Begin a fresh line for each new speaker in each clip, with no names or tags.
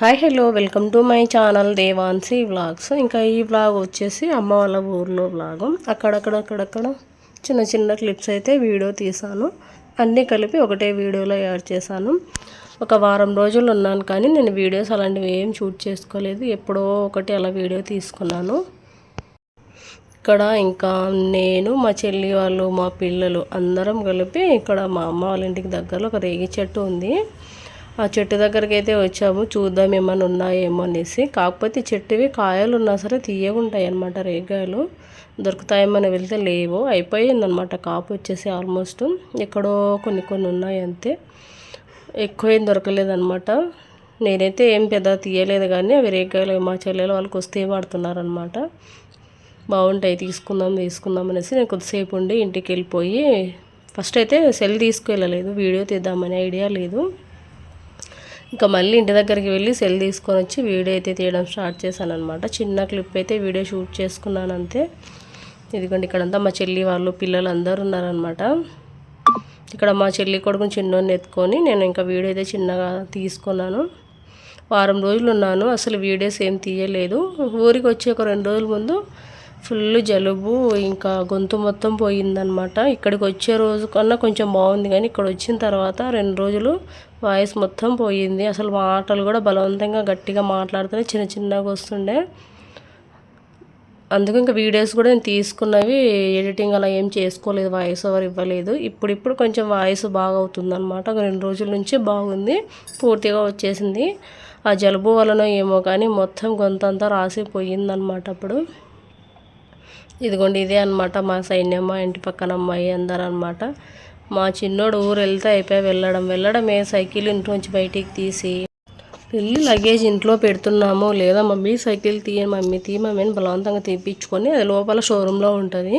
Hi hello welcome to my channel Devanshi vlogs ఇంకా ఈ vlog వచ్చేసి అమ్మ వాళ్ళ ఊర్లో వ్లాగ్ అక్కడక్కడక్కడక్కడ చిన్న చిన్న క్లిప్స్ అయితే వీడియో తీసాను. అన్నీ కలిపి ఒకటే వీడియోలో యాడ్ చేశాను. ఒక వారం రోజులు ఉన్నాను కానీ నేను వీడియోస్ అలాంటివి ఏం షూట్ చేసుకోలేదు. ఎప్పుడో ఒకటి అలా వీడియో తీసుకున్నాను. ఇక్కడ ఇంకా నేను మా చెల్లి వాళ్ళు మా పిల్లలు అందరం కలిపి ఇక్కడ మా అమ్మ వాళ్ళ ఇంటికి దగ్గరలో ఒక రేగి చెట్టు ఉంది. ఆ చెట్టు దగ్గరికి అయితే వచ్చాము చూద్దాం ఏమైనా ఉన్నాయేమో అనేసి. కాకపోతే చెట్టువి కాయలు ఉన్నా సరే తీయగుంటాయి అనమాట రేగాయలు. దొరుకుతాయేమని వెళ్తే లేవు. అయిపోయిందనమాట కాపు వచ్చేసి ఆల్మోస్ట్. ఎక్కడో కొన్ని కొన్ని ఉన్నాయి అంతే. ఎక్కువ ఏం దొరకలేదనమాట నేనైతే ఏం పెద్ద తీయలేదు కానీ అవి రేగాయలు మా చెల్లెలు వాళ్ళకి వస్తే వాడుతున్నారనమాట బాగుంటాయి తీసుకుందాం తీసుకుందాం అనేసి నేను కొద్దిసేపు ఉండి ఇంటికి వెళ్ళిపోయి ఫస్ట్ అయితే సెల్ తీసుకువెళ్ళలేదు వీడియో తీద్దామనే ఐడియా లేదు. ఇంకా మళ్ళీ ఇంటి దగ్గరికి వెళ్ళి సెల్ తీసుకొని వచ్చి వీడియో అయితే తీయడం స్టార్ట్ చేశాను అనమాట చిన్న క్లిప్ అయితే వీడియో షూట్ చేసుకున్నాను అంతే. ఇదిగోండి ఇక్కడంతా మా చెల్లి వాళ్ళు పిల్లలు అందరు ఉన్నారనమాట ఇక్కడ మా చెల్లి కొడుకుని చిన్నోని ఎత్తుకొని నేను ఇంకా వీడియో అయితే చిన్నగా తీసుకున్నాను. వారం రోజులు ఉన్నాను అసలు వీడియోస్ ఏం తీయలేదు. ఊరికి వచ్చి ఒక రెండు రోజుల ముందు ఫుల్ జలుబు ఇంకా గొంతు మొత్తం పోయిందనమాట ఇక్కడికి వచ్చే రోజు కన్నా కొంచెం బాగుంది కానీ ఇక్కడ వచ్చిన తర్వాత రెండు రోజులు వాయిస్ మొత్తం పోయింది. అసలు మాటలు కూడా బలవంతంగా గట్టిగా మాట్లాడుతున్నాయి చిన్న చిన్నగా వస్తుండే. అందుకు ఇంకా వీడియోస్ కూడా నేను తీసుకున్నవి ఎడిటింగ్ అలా ఏం చేసుకోలేదు వాయిస్ ఓవర్ ఇవ్వలేదు. ఇప్పుడిప్పుడు కొంచెం వాయిస్ బాగా అవుతుంది అనమాట రెండు రోజుల నుంచి బాగుంది పూర్తిగా వచ్చేసింది. ఆ జలుబు వలన ఏమో కానీ మొత్తం గొంతంతా రాసిపోయిందనమాట అప్పుడు. ఇదిగోండి ఇదే అనమాట మా సైన్యం ఇంటి పక్కన అమ్మాయి అందరు అనమాట మా చిన్నోడు ఊరు వెళ్తే అయిపోయి వెళ్ళడం వెళ్ళడమే సైకిల్ ఇంటి నుంచి బయటికి తీసి వెళ్ళి లగేజ్ ఇంట్లో పెడుతున్నాము లేదా మమ్మీ సైకిల్ తీయ మమ్మీ తీ మమ్మీని బలవంతంగా తీపించుకొని అది లోపల షోరూంలో ఉంటుంది.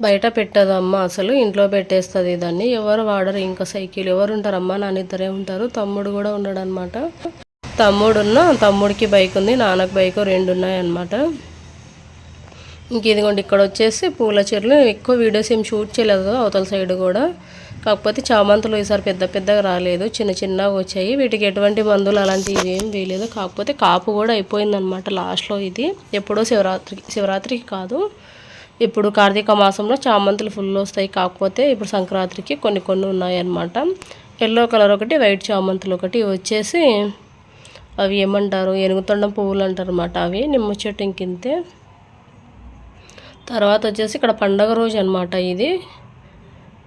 బయట పెట్టదమ్మ అసలు ఇంట్లో పెట్టేస్తుంది దాన్ని ఎవరు వాడరు ఇంకా సైకిల్ ఎవరు ఉంటారమ్మా నాన్న ఇద్దరే ఉంటారు తమ్ముడు కూడా ఉన్నాడు అనమాట తమ్ముడున్న తమ్ముడికి బైక్ ఉంది నాన్నకు బైక్ రెండు ఉన్నాయన్నమాట ఇంక ఇదిగోండి ఇక్కడ వచ్చేసి పూల చెట్లు ఎక్కువ వీడియోస్ ఏం షూట్ చేయలేదు అవతల సైడ్ కూడా. కాకపోతే చామంతులు ఈసారి పెద్ద పెద్దగా రాలేదు. చిన్న చిన్నగా వచ్చాయి. వీటికి ఎటువంటి మందులు అలాంటివి ఏం వేయలేదు. కాకపోతే కాపు కూడా అయిపోయిందనమాట లాస్ట్లో ఇది. ఎప్పుడో శివరాత్రికి శివరాత్రికి కాదు. ఇప్పుడు కార్తీక మాసంలో చామంతులు ఫుల్ వస్తాయి. కాకపోతే ఇప్పుడు సంక్రాంతికి కొన్ని కొన్ని ఉన్నాయన్నమాట. ఎల్లో కలర్ ఒకటి వైట్ చామంతులు ఒకటి. వచ్చేసి అవి ఏమంటారు? ఎనుగుతొండం పువ్వులు అంటారు అన్నమాట అవి. నిమ్మ చెట్టు ఇంకింతే. తర్వాత వచ్చేసి ఇక్కడ పండగ రోజు అనమాట ఇది.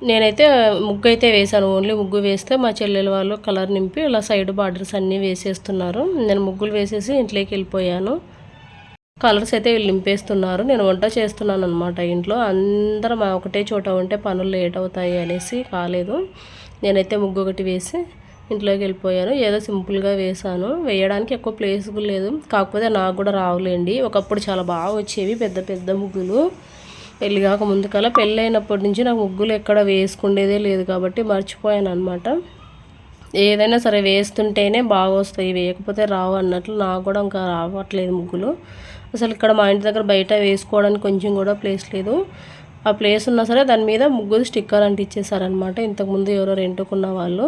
నేనైతే ముగ్గు అయితే వేశాను. ఓన్లీ ముగ్గు వేస్తే మా చెల్లెల వాళ్ళు కలర్ నింపి ఇలా సైడ్ బార్డర్స్ అన్నీ వేసేస్తున్నారు. నేను ముగ్గులు వేసేసి ఇంట్లోకి వెళ్ళిపోయాను. కలర్స్ అయితే వీళ్ళు నింపేస్తున్నారు. నేను వంట చేస్తున్నాను అనమాట ఇంట్లో. అందరం ఒకటే చోట ఉంటే పనులు లేట్ అవుతాయి అనేసి కాలేదు. నేనైతే ముగ్గు ఒకటి వేసి ఇంట్లోకి వెళ్ళిపోయాను. ఏదో సింపుల్గా వేసాను వేయడానికి ఎక్కువ ప్లేస్ లేదు. కాకపోతే నాకు కూడా రావులేండి. ఒకప్పుడు చాలా బాగా వచ్చేవి పెద్ద పెద్ద ముగ్గులు. పెళ్ళి కాక ముందు కల పెళ్ళి అయినప్పటి నుంచి నాకు ముగ్గులు ఎక్కడ వేసుకుండేదే లేదు కాబట్టి మర్చిపోయాను అనమాట ఏదైనా సరే వేస్తుంటేనే బాగా వస్తాయి వేయకపోతే రావు అన్నట్లు నాకు కూడా ఇంకా రావట్లేదు ముగ్గులు. అసలు ఇక్కడ మా ఇంటి దగ్గర బయట వేసుకోవడానికి కొంచెం కూడా ప్లేస్ లేదు. ఆ ప్లేస్ ఉన్నా సరే దాని మీద ముగ్గులు స్టిక్కర్ అంటించేసారనమాట ఇంతకుముందు ఎవరో రెంటుకున్న వాళ్ళు.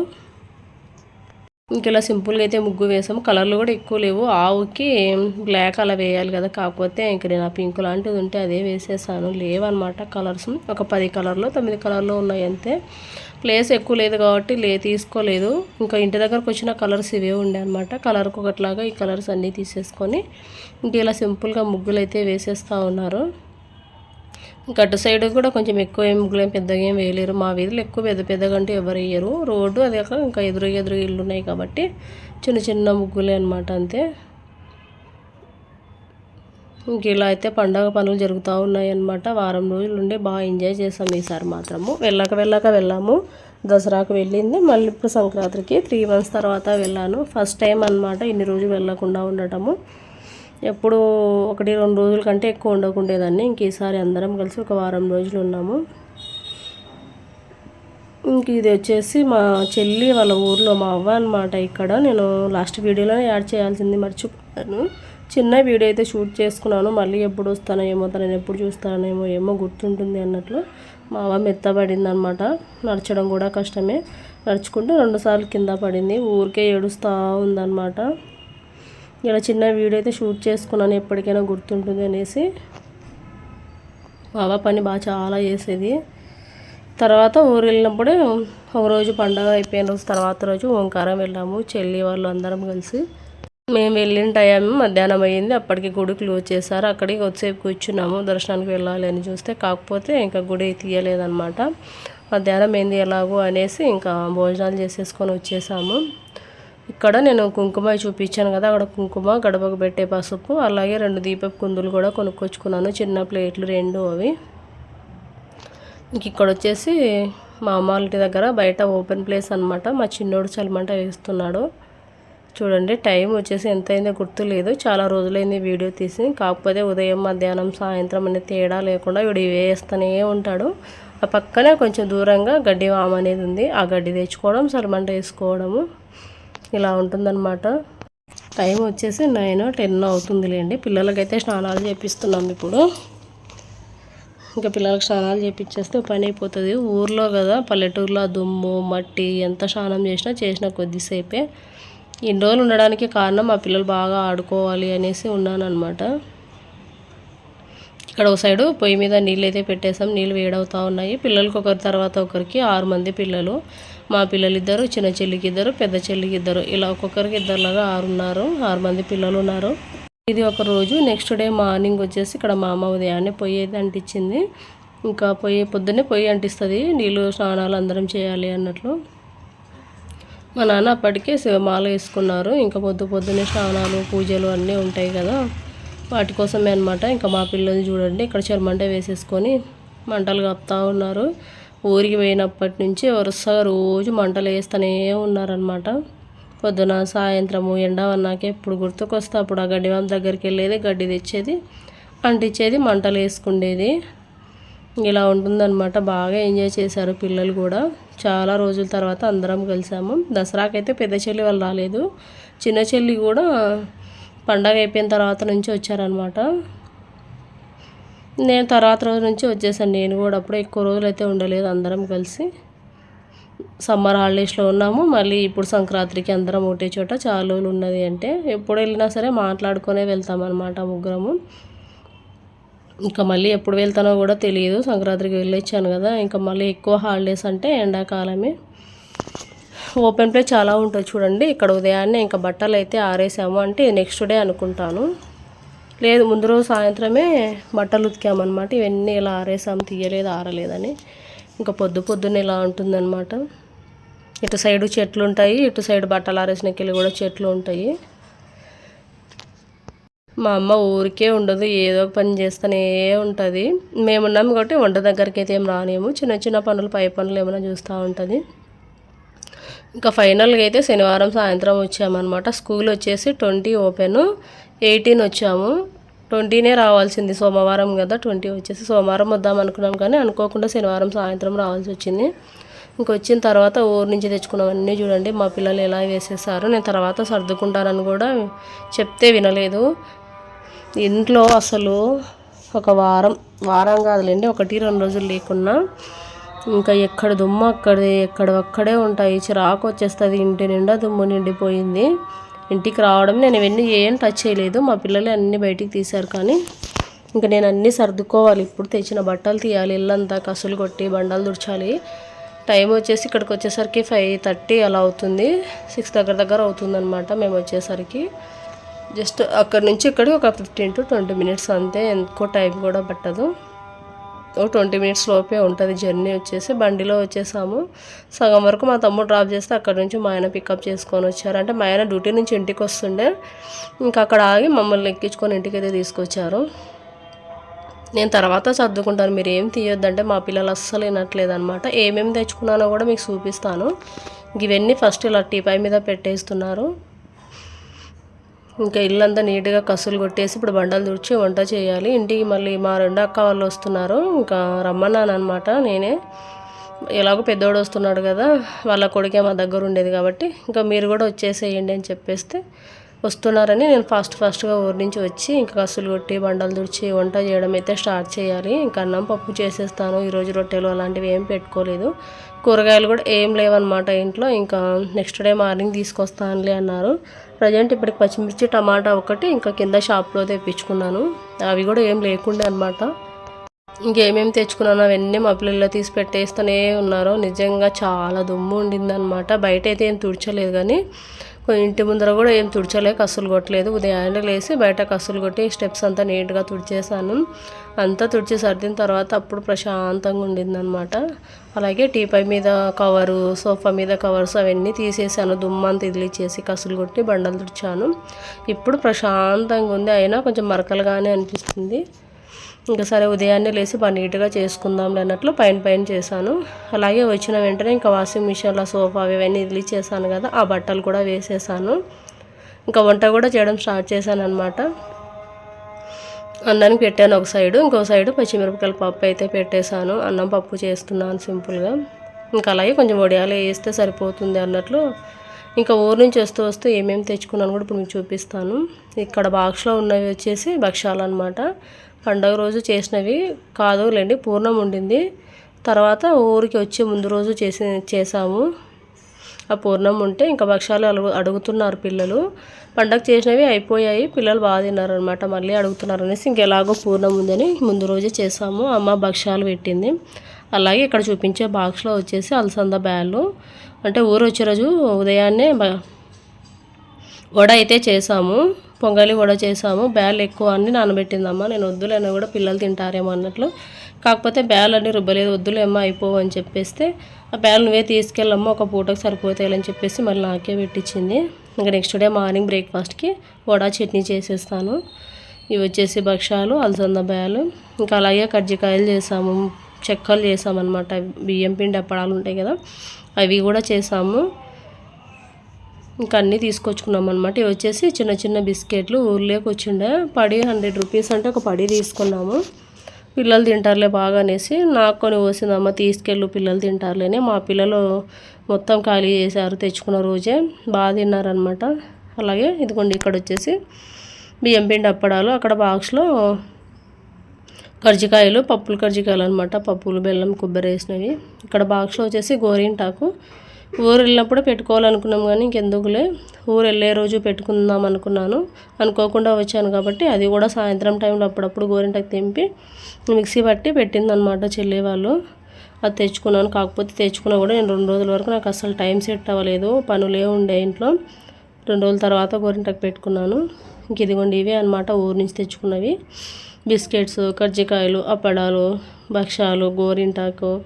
ఇంక ఇలా సింపుల్గా అయితే ముగ్గు వేసాము. కలర్లు కూడా ఎక్కువ లేవు. ఆవుకి బ్లాక్ అలా వేయాలి కదా. కాకపోతే ఇంక నేను ఆ పింక్ లాంటిది ఉంటే అదే వేసేసాను. లేవన్నమాట కలర్స్ ఒక పది కలర్లో తొమ్మిది కలర్లో ఉన్నాయి అంతే. ప్లేస్ ఎక్కువ లేదు కాబట్టి లే తీసుకోలేదు. ఇంకా ఇంటి దగ్గరకు వచ్చిన కలర్స్ ఇవే ఉండే అనమాట కలర్కి ఒకట్లాగా ఈ కలర్స్ అన్నీ తీసేసుకొని ఇంక ఇలా సింపుల్గా ముగ్గులు అయితే వేసేస్తూ ఉన్నారు. ఇంకా అటు సైడ్ కూడా కొంచెం ఎక్కువ ఏం ముగ్గులు ఏం పెద్దగా ఏం వేయలేరు. మా వీధులు ఎక్కువ పెద్ద పెద్దగా అంటే ఎవరు వేయరు. రోడ్డు అదే ఇంకా ఎదురు ఎదురు ఇల్లు ఉన్నాయి కాబట్టి చిన్న చిన్న ముగ్గులే అనమాట అంతే. ఇంక ఇలా అయితే పండగ పనులు జరుగుతూ ఉన్నాయి అన్నమాట. వారం రోజులు ఉండి బాగా ఎంజాయ్ చేసాం ఈసారి మాత్రము. వెళ్ళాక వెళ్ళాక వెళ్ళాము. దసరాకు వెళ్ళింది. మళ్ళీ ఇప్పుడు సంక్రాంతికి త్రీ మంత్స్ తర్వాత వెళ్ళాను. ఫస్ట్ టైం అనమాట ఇన్ని రోజులు వెళ్ళకుండా ఉండటము. ఎప్పుడు ఒకటి రెండు రోజుల కంటే ఎక్కువ ఉండకుండేదాన్ని. ఇంక ఈసారి అందరం కలిసి ఒక వారం రోజులు ఉన్నాము. ఇంక ఇది వచ్చేసి మా చెల్లి వాళ్ళ ఊర్లో మా అవ్వ అనమాట ఇక్కడ. నేను లాస్ట్ వీడియోలోనే యాడ్ చేయాల్సింది మర్చిపోయాను. చిన్న వీడియో అయితే షూట్ చేసుకున్నాను. మళ్ళీ ఎప్పుడు వస్తానో ఏమో తనని ఎప్పుడు చూస్తానేమో ఏమో గుర్తుంటుంది అన్నట్లు మా అవ్వ మెత్తబడింది అనమాట నడచడం కూడా కష్టమే. నడుచుకుంటూ రెండుసార్లు కింద పడింది. ఊరికే ఏడుస్తూ ఉందన్నమాట. ఇలా చిన్న వీడియో అయితే షూట్ చేసుకున్నాను ఎప్పటికైనా గుర్తుంటుంది అనేసి. బాబా పని బాగా చాలా చేసేది. తర్వాత ఊరు వెళ్ళినప్పుడే ఒకరోజు పండగ అయిపోయిన రోజు తర్వాత రోజు ఓంకారం వెళ్ళాము చెల్లి వాళ్ళు అందరం కలిసి. మేము వెళ్ళిన టైం మధ్యాహ్నం అయ్యింది అప్పటికి గుడి క్లోజ్ చేశారు అక్కడికి వచ్చేపు కూర్చున్నాము దర్శనానికి వెళ్ళాలి అని చూస్తే కాకపోతే ఇంకా గుడి తీయలేదన్నమాట. మధ్యాహ్నం ఏంది ఎలాగో అనేసి ఇంకా భోజనాలు చేసేసుకొని వచ్చేసాము. ఇక్కడ నేను కుంకుమ చూపించాను కదా అక్కడ కుంకుమ గడపకు పెట్టే పసుపు అలాగే రెండు దీపపు కుందులు కూడా కొనుక్కొచ్చుకున్నాను. చిన్న ప్లేట్లు రెండు అవి. ఇంక ఇక్కడ వచ్చేసి మా అమ్మ ఇంటి దగ్గర బయట ఓపెన్ ప్లేస్ అనమాట మా చిన్నోడు చలిమంట వేస్తున్నాడు. చూడండి టైం వచ్చేసి ఎంత అయిందో గుర్తులేదు చాలా రోజులైంది వీడియో తీసి. కాకపోతే ఉదయం మధ్యాహ్నం సాయంత్రం అనే తేడా లేకుండా వీడు వేస్తూనే ఉంటాడు. ఆ పక్కనే కొంచెం దూరంగా గడ్డి వామ అనేది ఉంది. ఆ గడ్డి తెచ్చుకోవడం సలమంట వేసుకోవడము. ఇలా ఉంటుందన్నమాట. టైం వచ్చేసి నైన్ టెన్ అవుతుందిలేండి. పిల్లలకైతే స్నానాలు చేపిస్తున్నాం ఇప్పుడు. ఇంకా పిల్లలకు స్నానాలు చేపించేస్తే పని అయిపోతుంది. ఊర్లో కదా పల్లెటూరులో దుమ్ము మట్టి ఎంత స్నానం చేసినా చేసిన కొద్దిసేపే. ఇన్ని రోజులు ఉండడానికి కారణం మా పిల్లలు బాగా ఆడుకోవాలి అనేసి ఉన్నాను అనమాట ఇక్కడ ఒక సైడు పొయ్యి మీద నీళ్ళు అయితే పెట్టేసాం నీళ్ళు వేడవుతూ ఉన్నాయి. పిల్లలకి ఒకరి తర్వాత ఒకరికి ఆరు మంది పిల్లలు. మా పిల్లలు ఇద్దరు చిన్న చెల్లికి ఇద్దరు పెద్ద చెల్లికి ఇద్దరు ఇలా ఒక్కొక్కరికి ఇద్దరులాగా ఆరు ఉన్నారు ఆరు మంది పిల్లలు ఉన్నారు ఇది ఒక రోజు. నెక్స్ట్ డే మార్నింగ్ వచ్చేసి ఇక్కడ మా అమ్మ ఉదయాన్నే పొయ్యి అయితే అంటించింది. ఇంకా పొయ్యి పొద్దున్నే పొయ్యి అంటిస్తుంది. నీళ్ళు స్నానాలు అందరం చేయాలి అన్నట్లు. మా నాన్న అప్పటికే శివమాల వేసుకున్నారు. ఇంకా పొద్దు పొద్దున్నే స్నానాలు పూజలు అన్నీ ఉంటాయి కదా. వాటి కోసమే అనమాట ఇంకా మా పిల్లల్ని చూడండి. ఇక్కడ చెరమంట వేసేసుకొని మంటలు కప్పుతూ ఉన్నారు. ఊరికి పోయినప్పటి నుంచి వరుసగా రోజు మంటలు వేస్తూనే ఉన్నారనమాట పొద్దున సాయంత్రము ఎండ అన్నాక ఎప్పుడు గుర్తుకొస్తే అప్పుడు ఆ గడ్డి దగ్గరికి వెళ్ళేది గడ్డి తెచ్చేది అంటించేది మంటలు వేసుకుండేది ఇలా ఉంటుందన్నమాట. బాగా ఎంజాయ్ చేశారు పిల్లలు కూడా. చాలా రోజుల తర్వాత అందరం కలిసాము. దసరాకైతే పెద్ద చెల్లి వాళ్ళు రాలేదు. చిన్న చెల్లి కూడా పండగ అయిపోయిన తర్వాత నుంచి వచ్చారనమాట నేను తర్వాత రోజు నుంచి వచ్చేసాను. నేను కూడా అప్పుడు ఎక్కువ రోజులు అయితే ఉండలేదు. అందరం కలిసి సమ్మర్ హాలిడేస్లో ఉన్నాము. మళ్ళీ ఇప్పుడు సంక్రాంతికి అందరం ఒకటే చోట చాలా రోజులు ఉన్నది అంటే ఎప్పుడు వెళ్ళినా సరే మాట్లాడుకునే వెళ్తామన్నమాట ముగ్గురము. ఇంకా మళ్ళీ ఎప్పుడు వెళ్తానో కూడా తెలియదు. సంక్రాంతికి వెళ్ళొచ్చాను కదా. ఇంకా మళ్ళీ ఎక్కువ హాలిడేస్ అంటే ఎండాకాలమే. ఓపెన్ ప్లేస్ చాలా ఉంటుంది చూడండి. ఇక్కడ ఉదయాన్నే ఇంకా బట్టలు అయితే ఆరేసాము అంటే నెక్స్ట్ డే అనుకుంటాను. లేదు ముందు రోజు సాయంత్రమే బట్టలు ఉతికామన్నమాట. ఇవన్నీ ఇలా ఆరేసాం తీయలేదు ఆరలేదని. ఇంకా పొద్దు పొద్దున్న ఇలా ఉంటుందన్నమాట. ఇటు సైడు చెట్లు ఉంటాయి ఇటు సైడ్ బట్టలు ఆరేసినకెళ్ళి కూడా చెట్లు ఉంటాయి. మా అమ్మ ఊరికే ఉండదు ఏదో పని చేస్తూనే ఉంటుంది. మేమున్నాము కాబట్టి వంట దగ్గరికి అయితే ఏం రానేము. చిన్న చిన్న పనులు పై పనులు ఏమైనా చూస్తూ ఉంటుంది. ఇంకా ఫైనల్గా అయితే శనివారం సాయంత్రం వచ్చామన్నమాట. స్కూల్ వచ్చేసి ట్వంటీ ఓపెన్. ఎయిటీన్ వచ్చాము. ట్వంటీనే రావాల్సింది సోమవారం కదా ట్వంటీ వచ్చేసి సోమవారం వద్దాం అనుకున్నాం కానీ అనుకోకుండా శనివారం సాయంత్రం రావాల్సి వచ్చింది. ఇంకొచ్చిన తర్వాత ఊరు నుంచి తెచ్చుకున్నవన్నీ చూడండి మా పిల్లలు ఎలా వేసేసారు. నేను తర్వాత సర్దుకుంటానని కూడా చెప్తే వినలేదు. ఇంట్లో అసలు ఒక వారం వారం కాదులేండి ఒకటి రెండు రోజులు లేకున్నా ఇంకా ఎక్కడ దుమ్ము అక్కడే ఎక్కడ ఒక్కడే ఉంటాయి. చిరాకు వచ్చేస్తుంది ఇంటి నిండా దుమ్ము నిండిపోయింది. ఇంటికి రావడం నేను ఇవన్నీ ఏం టచ్ చేయలేదు. మా పిల్లలు అన్నీ బయటికి తీశారు కానీ ఇంకా నేను అన్నీ సర్దుకోవాలి. ఇప్పుడు తెచ్చిన బట్టలు తీయాలి. ఇల్లంతా కసులు కొట్టి బండలు దుర్చాలి టైం వచ్చేసి ఇక్కడికి వచ్చేసరికి ఫైవ్ థర్టీ అలా అవుతుంది. సిక్స్ దగ్గర దగ్గర అవుతుందన్నమాట మేము వచ్చేసరికి. జస్ట్ అక్కడ నుంచి ఇక్కడికి ఒక ఫిఫ్టీన్ టు ట్వంటీ మినిట్స్ అంతే. ఎక్కువ టైం కూడా పట్టదు. ఓ ట్వంటీ మినిట్స్ లోపే ఉంటుంది జర్నీ వచ్చేసి. బండిలో వచ్చేసాము. సగం వరకు మా తమ్ముడు డ్రాప్ చేస్తే అక్కడ నుంచి మా ఆయన పికప్ చేసుకొని వచ్చారు. అంటే మా ఆయన డ్యూటీ నుంచి ఇంటికి వస్తుండే. ఇంకా అక్కడ ఆగి మమ్మల్ని ఎక్కించుకొని ఇంటికి అయితే తీసుకొచ్చారు. నేను తర్వాత సర్దుకుంటాను. మీరు ఏం తీయొద్దంటే మా పిల్లలు అస్సలు వినట్లేదు అనమాట ఏమేమి తెచ్చుకున్నానో కూడా మీకు చూపిస్తాను. ఇవన్నీ ఫస్ట్ ఇలా టీపాయ్ మీద పెట్టేస్తున్నారు. ఇంకా ఇల్లంతా నీట్గా కసులు కొట్టేసి ఇప్పుడు బండలు తుడిచి వంట చేయాలి. ఇంటికి మళ్ళీ మా రెండు అక్క వాళ్ళు వస్తున్నారు. ఇంకా రమ్మన్నాను అనమాట నేనే. ఎలాగో పెద్దోడు వస్తున్నాడు కదా వాళ్ళ కొడుకే మా దగ్గర ఉండేది కాబట్టి. ఇంకా మీరు కూడా వచ్చేసేయండి అని చెప్పేస్తే వస్తున్నారని నేను ఫాస్ట్ ఫాస్ట్గా ఊరి నుంచి వచ్చి ఇంకా కసులు కొట్టి బండలు తుడిచి వంట చేయడం అయితే స్టార్ట్ చేయాలి. ఇంకా అన్నం పప్పు చేసేస్తాను. ఈరోజు రొట్టెలు అలాంటివి ఏం పెట్టుకోలేదు. కూరగాయలు కూడా ఏం లేవన్నమాట ఇంట్లో. ఇంకా నెక్స్ట్ డే మార్నింగ్ తీసుకొస్తానులే అన్నారు. ప్రజెంట్ ఇప్పటికి పచ్చిమిర్చి టమాటా ఒకటి ఇంకా కింద షాప్లో తెప్పించుకున్నాను. అవి కూడా ఏం లేకుండే అనమాట ఇంకేమేమి తెచ్చుకున్నాను? అవన్నీ మా పిల్లల్లో తీసి పెట్టేస్తూనే ఉన్నారు. నిజంగా చాలా దుమ్ము ఉండిందనమాట బయట అయితే ఏం తుడచలేదు కానీ ఇంటి ముందర కూడా ఏం తుడచలే కసులు కొట్టలేదు. ఉదయాన్నే లేసి బయట కసులు కొట్టి స్టెప్స్ అంతా నీట్గా తుడిచేసాను అంతా తుడిచి సర్దిన తర్వాత అప్పుడు ప్రశాంతంగా ఉండిందనమాట అలాగే టీపై మీద కవరు సోఫా మీద కవర్స్ అవన్నీ తీసేసాను దుమ్మంత ఇదిలిచ్చేసి కసులు కొట్టి బండలు తుడిచాను. ఇప్పుడు ప్రశాంతంగా ఉంది. అయినా కొంచెం మరకలుగానే అనిపిస్తుంది. ఇంకా సరే ఉదయాన్నే లేచి బాగా నీట్గా చేసుకుందాం అన్నట్లు పైన పైన చేశాను. అలాగే వచ్చిన వెంటనే ఇంకా వాషింగ్ మిషన్లో సోఫా అవన్నీ ఇదిలి చేశాను కదా ఆ బట్టలు కూడా వేసేసాను ఇంకా వంట కూడా చేయడం స్టార్ట్ చేశాను అనమాట అన్నానికి పెట్టాను ఒక సైడు ఇంకో సైడు పచ్చిమిరపకాయల పప్పు అయితే పెట్టేశాను. అన్నం పప్పు చేస్తున్నాను సింపుల్గా. ఇంకా అలాగే కొంచెం వడియాలు వేస్తే సరిపోతుంది అన్నట్లు ఇంకా ఊరు నుంచి వస్తూ వస్తూ ఏమేమి తెచ్చుకున్నాను కూడా ఇప్పుడు మీకు చూపిస్తాను. ఇక్కడ బాక్స్లో ఉన్నవి వచ్చేసి భక్ష్యాలు అనమాట పండగ రోజు చేసినవి కాదు లేండి పూర్ణం ఉండింది. తర్వాత ఊరికి వచ్చే ముందు రోజు చేసి చేసాము ఆ పూర్ణం ఉంటే ఇంకా భక్ష్యాలు అడుగు అడుగుతున్నారు పిల్లలు. పండగ చేసినవి అయిపోయాయి పిల్లలు బాగా తిన్నారనమాట మళ్ళీ అడుగుతున్నారు అనేసి ఇంకెలాగో పూర్ణం ఉందని ముందు రోజే చేసాము అమ్మ భక్ష్యాలు పెట్టింది. అలాగే ఇక్కడ చూపించే బాక్స్లో వచ్చేసి అలసంద బ్యాళ్ళు. అంటే ఊరు వచ్చే రోజు ఉదయాన్నే వడ అయితే చేసాము పొంగలి వడ చేసాము. బ్యాల్ ఎక్కువ అన్ని నానబెట్టిందమ్మ. నేను వద్దులేనా కూడా పిల్లలు తింటారేమో అన్నట్లు. కాకపోతే బ్యాల్ అన్నీ రుబ్బలేదు. వద్దులేమ్మా అయిపోవు అని చెప్పేస్తే ఆ బ్యాల్ నువ్వే తీసుకెళ్ళమ్మా ఒక పూటకు సరిపోతాయని చెప్పేసి మళ్ళీ నాకే పెట్టించింది. ఇంకా నెక్స్ట్ డే మార్నింగ్ బ్రేక్ఫాస్ట్కి వడా చట్నీ చేసేస్తాను. ఇవి వచ్చేసి భక్షాలు అలసంద బ్యాలు. ఇంకా అలాగే కజ్జికాయలు చేసాము. చెక్కలు చేసామన్నమాట. బియ్యం పిండి అప్పడాలు ఉంటాయి కదా అవి కూడా చేసాము. ఇంకా అన్నీ తీసుకొచ్చుకున్నాం అనమాట ఇవి వచ్చేసి చిన్న చిన్న బిస్కెట్లు ఊర్లోకి వచ్చిండే. పడి హండ్రెడ్ రూపీస్ అంటే ఒక పడి తీసుకున్నాము. పిల్లలు తింటారులే బాగా అనేసి నాకు కొని పోసిందమ్మ తీసుకెళ్ళు పిల్లలు తింటారులేని మా పిల్లలు మొత్తం ఖాళీ చేశారు తెచ్చుకున్న రోజే. బాగా తిన్నారనమాట అలాగే ఇదిగోండి ఇక్కడ వచ్చేసి బియ్యం పిండి అప్పడాలు. అక్కడ బాక్స్లో కర్జికాయలు పప్పులు కర్జికాయలు అనమాట పప్పులు బెల్లం కొబ్బరి వేసినవి. ఇక్కడ బాక్స్లో వచ్చేసి గోరింటాకు ఊరు వెళ్ళినప్పుడు పెట్టుకోవాలనుకున్నాం కానీ ఇంకెందుకులే. ఊరు వెళ్ళే రోజు పెట్టుకుందాం అనుకున్నాను. అనుకోకుండా వచ్చాను కాబట్టి అది కూడా సాయంత్రం టైంలో అప్పుడప్పుడు గోరింటకు తెంపి మిక్సీ పట్టి పెట్టిందనమాట చెల్లి వాళ్ళు. అది తెచ్చుకున్నాను. కాకపోతే తెచ్చుకున్నా కూడా నేను రెండు రోజుల వరకు నాకు అసలు టైం సెట్ అవ్వలేదు. పనులే ఉండే ఇంట్లో. రెండు రోజుల తర్వాత గోరింటకు పెట్టుకున్నాను. ఇంక ఇదిగోండి ఇవే అనమాట ఊరు నుంచి తెచ్చుకున్నవి. బిస్కెట్స్ కజ్జికాయలు అప్పడాలు భక్షాలు గోరింటాకు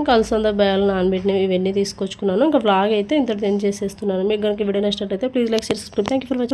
ఇంకా అలసంద బయాలు నానబెట్టినవి ఇవన్నీ తీసుకొచ్చుకున్నాను. ఇంకా బ్లాగ్ అయితే ఇంతటి ఎండ్ చేసేస్తున్నాను. మీకు కనుక వీడియో నచ్చినట్లయితే please like share subscribe thank you for watching